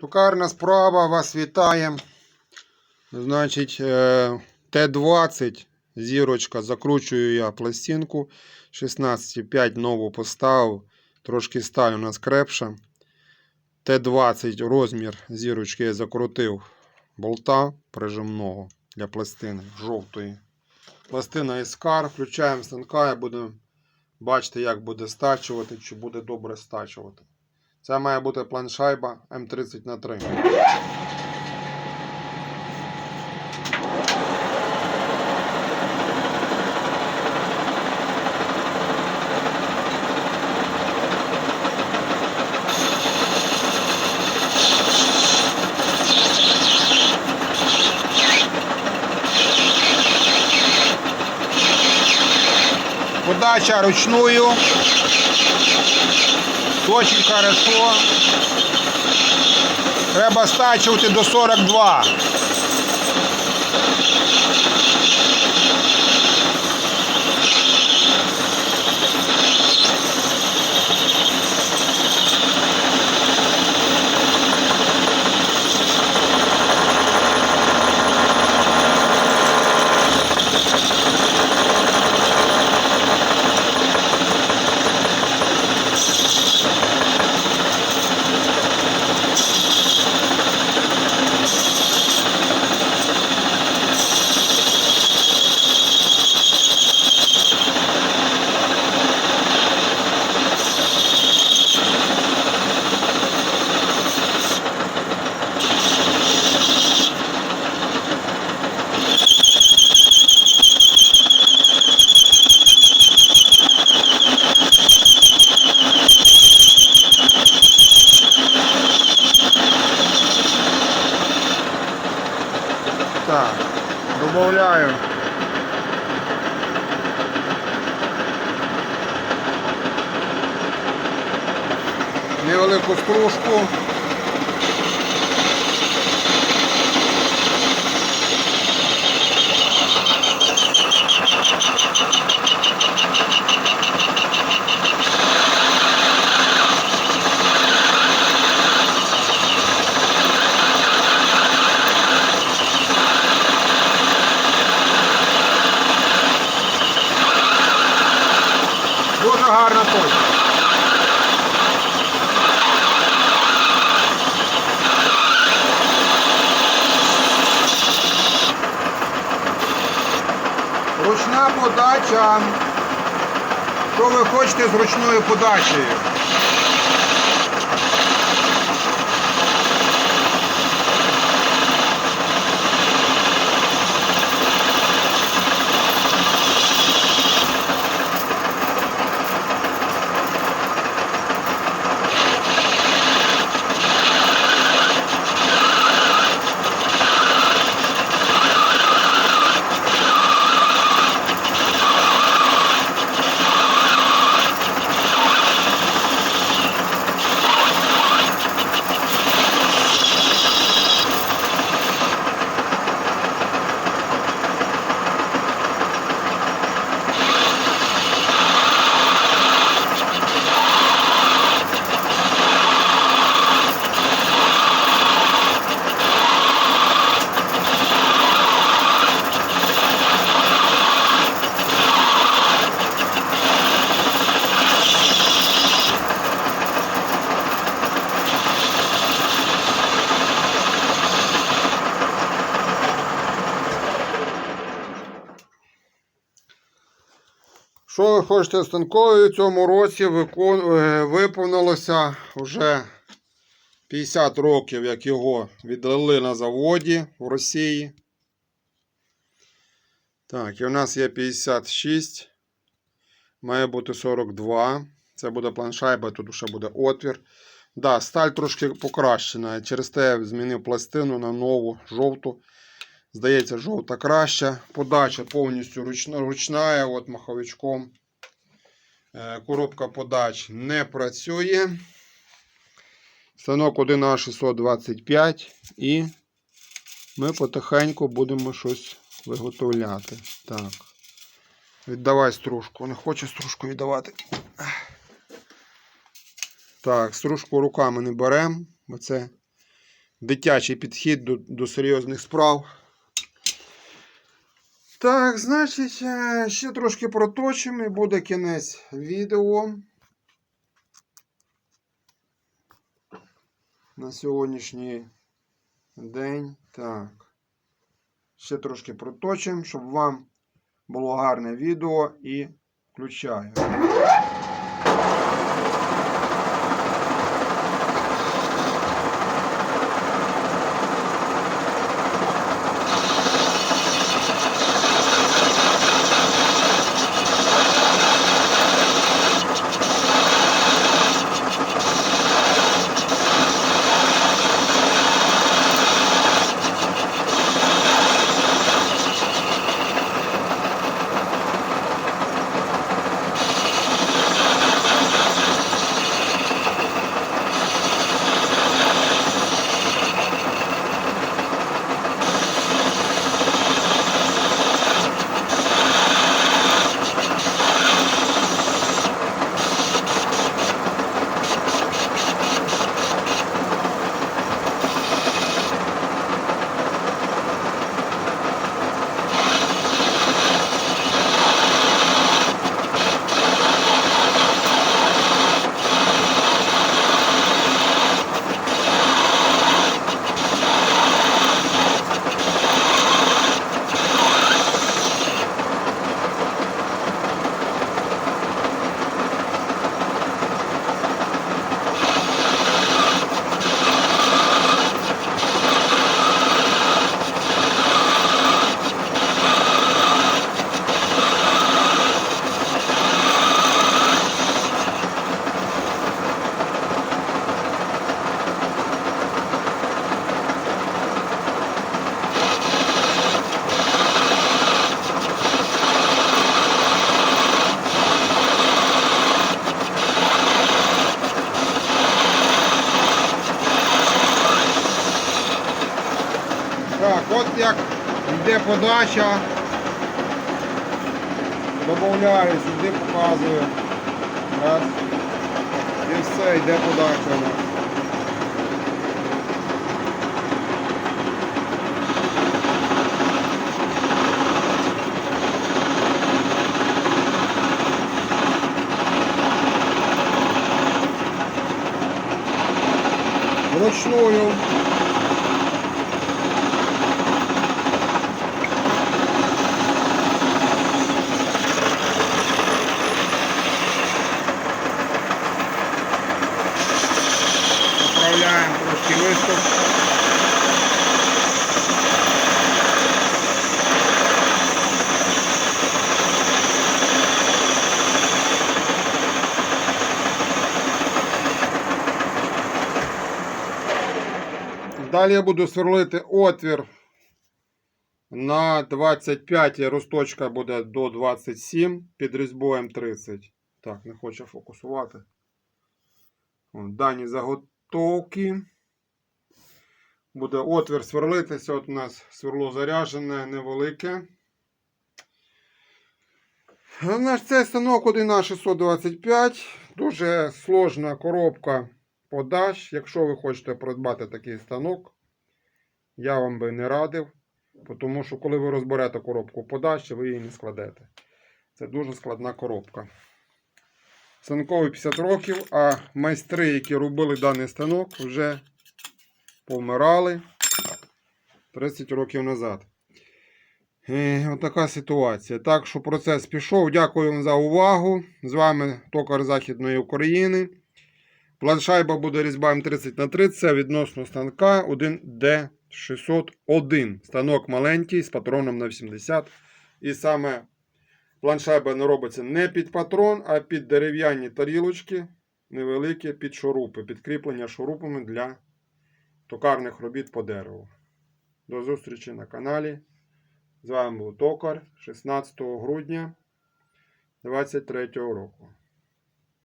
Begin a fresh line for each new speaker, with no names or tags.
Токарна справа вас вітає. Значить, е, Т-20 зірочка. Закручую я пластинку. 16,5 нову поставив. Трошки сталь у нас крепша. Т-20 розмір зірочки я закрутив болта прижимного для пластини жовтої. Пластина Іскар. Включаємо станка і будемо бачити, як буде стачувати, чи буде добре стачувати. Це має бути планшайба М30 на 3. Подача ручною. Очень хорошо. Треба стачувати до 42. Так, добавляю. Невелику стружку. Дуже гарна точка. Ручна подача. Що ви хочете з ручною подачею? Що ви хочете станковою в цьому році викон... е, виповнилося вже 50 років, як його віддали на заводі в Росії. Так, і у нас є 56. Має бути 42. Це буде планшайба, тут ще буде отвір. Да, сталь трошки покращена. Через те я змінив пластину на нову жовту. Здається, жовта краща. Подача повністю ручна, ручна от маховичком. Е, Коробка подач не працює. Станок 1А625 і ми потихеньку будемо щось виготовляти. Так. Віддавай стружку. Не хоче стружку віддавати. Так, стружку руками не беремо, бо це дитячий підхід до, до серйозних справ. Так, значить, е, ще трошки проточимо і буде кінець відео. На сьогоднішній день. Так. Ще трошки проточимо, щоб вам було гарне відео і включаю. От як йде подача. додаю, сюди показую. Раз. І все, йде подача. у нас. Далі я буду сверлити отвір на 25 росточка буде до 27 під різьбою 30. Так, не хочу фокусувати. Дані заготовки. Буде отвір сверлитися. От у нас сверло заряджене, невелике. Наш цей станок 1 625. Дуже сложна коробка подач. Якщо ви хочете придбати такий станок, я вам би не радив. Тому що коли ви розберете коробку подач, ви її не складете. Це дуже складна коробка. Станкові 50 років, а майстри, які робили даний станок, вже помирали 30 років назад. Е, Отака ситуація. Так що процес пішов. Дякую вам за увагу. З вами Токар Західної України. Планшайба буде різьба М30 на 30 відносно станка 1D601. Станок маленький з патроном на 80. І саме планшайба не робиться не під патрон, а під дерев'яні тарілочки, невеликі під шурупи, підкріплення шурупами для токарних робіт по дереву. До зустрічі на каналі. З вами був Токар 16 грудня 2023 року.